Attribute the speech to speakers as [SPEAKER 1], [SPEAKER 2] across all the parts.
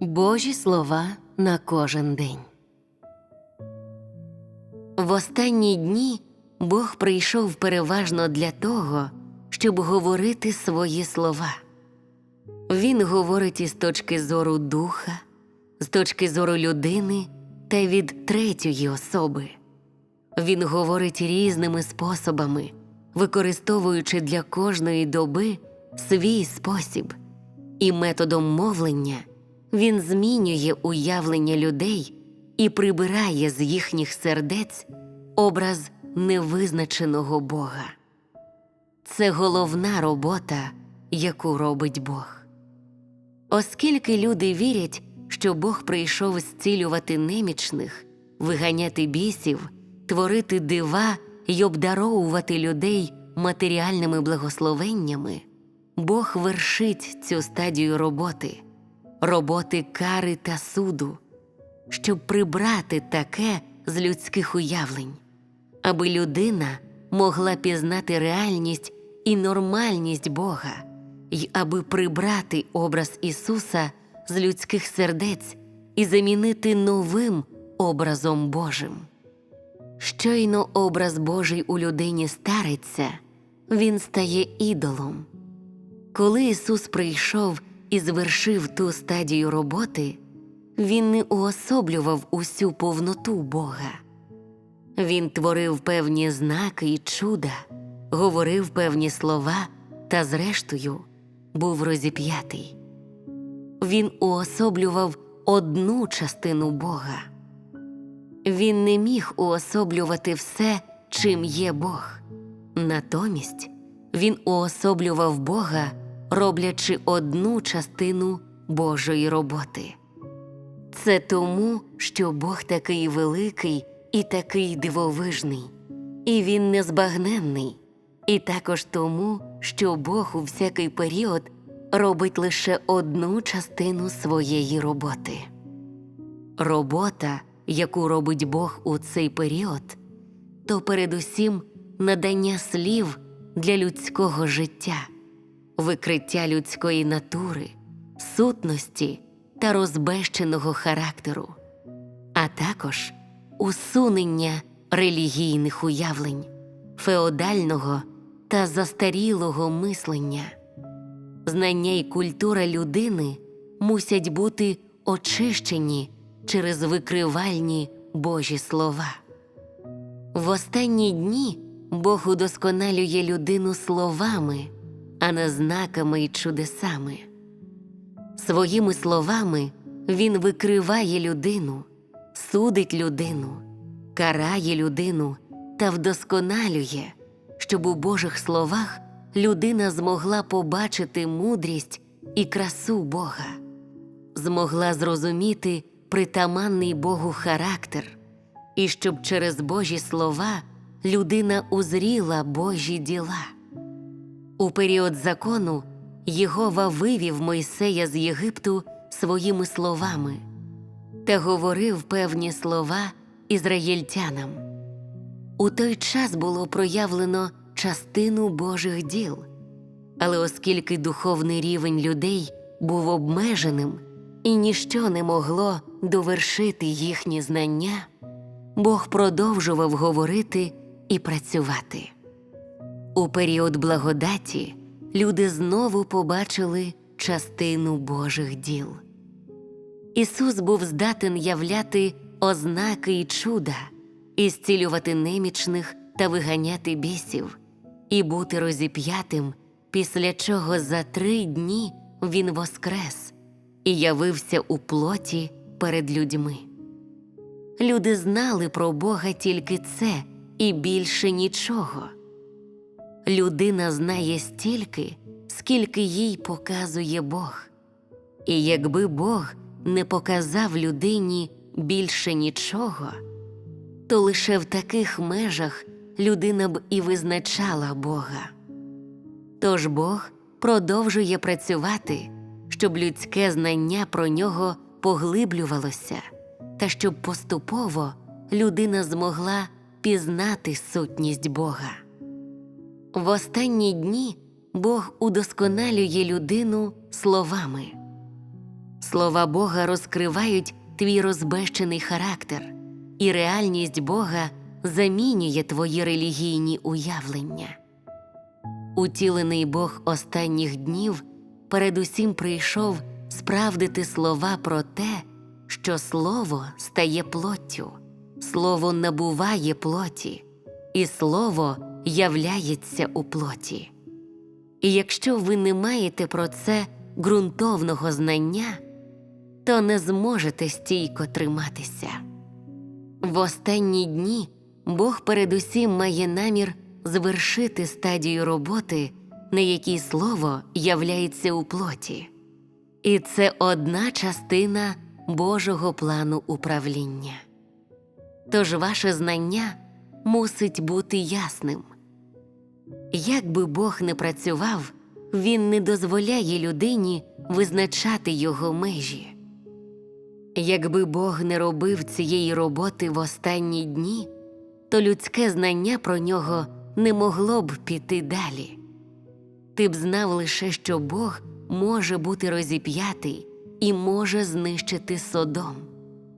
[SPEAKER 1] Божі слова на кожен день. В останні дні Бог прийшов переважно для того, щоб говорити свої слова. Він говорить із точки зору духа, з точки зору людини та від третьої особи. Він говорить різними способами, використовуючи для кожної доби свій спосіб, і методом мовлення він змінює уявлення людей і прибирає з їхніх сердець образ невизначеного Бога. Це головна робота, яку робить Бог. Оскільки люди вірять, що Бог прийшов зцілювати немічних, виганяти бісів, творити дива й обдаровувати людей матеріальними благословеннями, Бог вершить цю стадію роботи, роботи кари та суду, щоб прибрати таке з людських уявлень, аби людина могла пізнати реальність і нормальність Бога, й аби прибрати образ Ісуса з людських сердець і замінити новим образом Божим. Щойно образ Божий у людині стариться, він стає ідолом. Коли Ісус прийшов і звершив ту стадію роботи, Він не уособлював усю повноту Бога. Він творив певні знаки і чуда, говорив певні слова та, зрештою, був розіп'ятий. Він уособлював одну частину Бога. Він не міг уособлювати все, чим є Бог. Натомість він уособлював Бога, роблячи одну частину Божої роботи. Це тому, що Бог такий великий і такий дивовижний, і він незбагненний, і також тому, що Бог у всякий період робить лише одну частину своєї роботи. Робота, яку робить Бог у цей період, то передусім надання слів для людського життя, викриття людської натури, сутності та розбещеного характеру, а також усунення релігійних уявлень, феодального та застарілого мислення. Знання й культура людини мусять бути очищені через викривальні Божі слова. В останні дні Бог удосконалює людину словами, а не знаками й чудесами. Своїми словами Він викриває людину, судить людину, карає людину та вдосконалює, щоб у Божих словах людина змогла побачити мудрість і красу Бога, змогла зрозуміти притаманний Богу характер, і щоб через Божі слова людина узріла Божі діла. У період закону Єгова вивів Мойсея з Єгипту своїми словами та говорив певні слова ізраїльтянам. У той час було проявлено частину Божих діл, але оскільки духовний рівень людей був обмеженим і ніщо не могло довершити їхні знання, Бог продовжував говорити і працювати. У період благодаті люди знову побачили частину Божих діл. Ісус був здатен являти ознаки і чуда, і зцілювати немічних та виганяти бісів, і бути розіп'ятим, після чого за три дні Він воскрес і явився у плоті перед людьми. Люди знали про Бога тільки це і більше нічого. Людина знає стільки, скільки їй показує Бог, і якби Бог не показав людині більше нічого, то лише в таких межах людина б і визначала Бога. Тож Бог продовжує працювати, щоб людське знання про нього поглиблювалося, та щоб поступово людина змогла пізнати сутність Бога. В останні дні Бог удосконалює людину словами. Слова Бога розкривають твій розбещений характер, і реальність Бога замінює твої релігійні уявлення. Утілений Бог останніх днів передусім прийшов справдити слова про те, що слово стає плоттю, слово набуває плоті, і слово являється у плоті. І якщо ви не маєте про це ґрунтовного знання, то не зможете стійко триматися. В останні дні Бог передусім має намір звершити стадію роботи, на якій слово являється у плоті. І це одна частина Божого плану управління. Тож ваше знання мусить бути ясним. Як би Бог не працював, Він не дозволяє людині визначати його межі. Якби Бог не робив цієї роботи в останні дні, то людське знання про нього не могло б піти далі. Ти б знав лише, що Бог може бути розіп'ятий і може знищити Содом,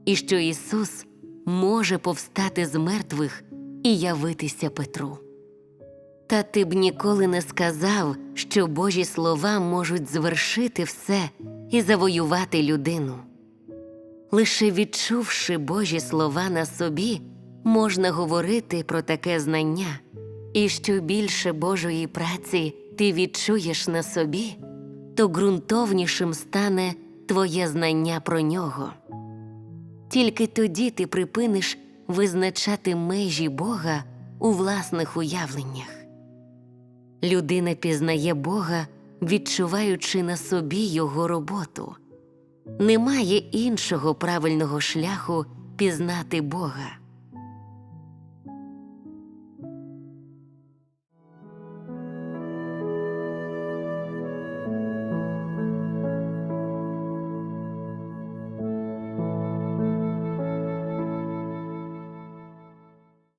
[SPEAKER 1] і що Ісус може повстати з мертвих і явитися Петру. Та ти б ніколи не сказав, що Божі слова можуть звершити все і завоювати людину. Лише відчувши Божі слова на собі, можна говорити про таке знання, і що більше Божої праці ти відчуєш на собі, то ґрунтовнішим стане твоє знання про нього. Тільки тоді ти припиниш визначати межі Бога у власних уявленнях. Людина пізнає Бога, відчуваючи на собі Його роботу. Немає іншого правильного шляху пізнати Бога.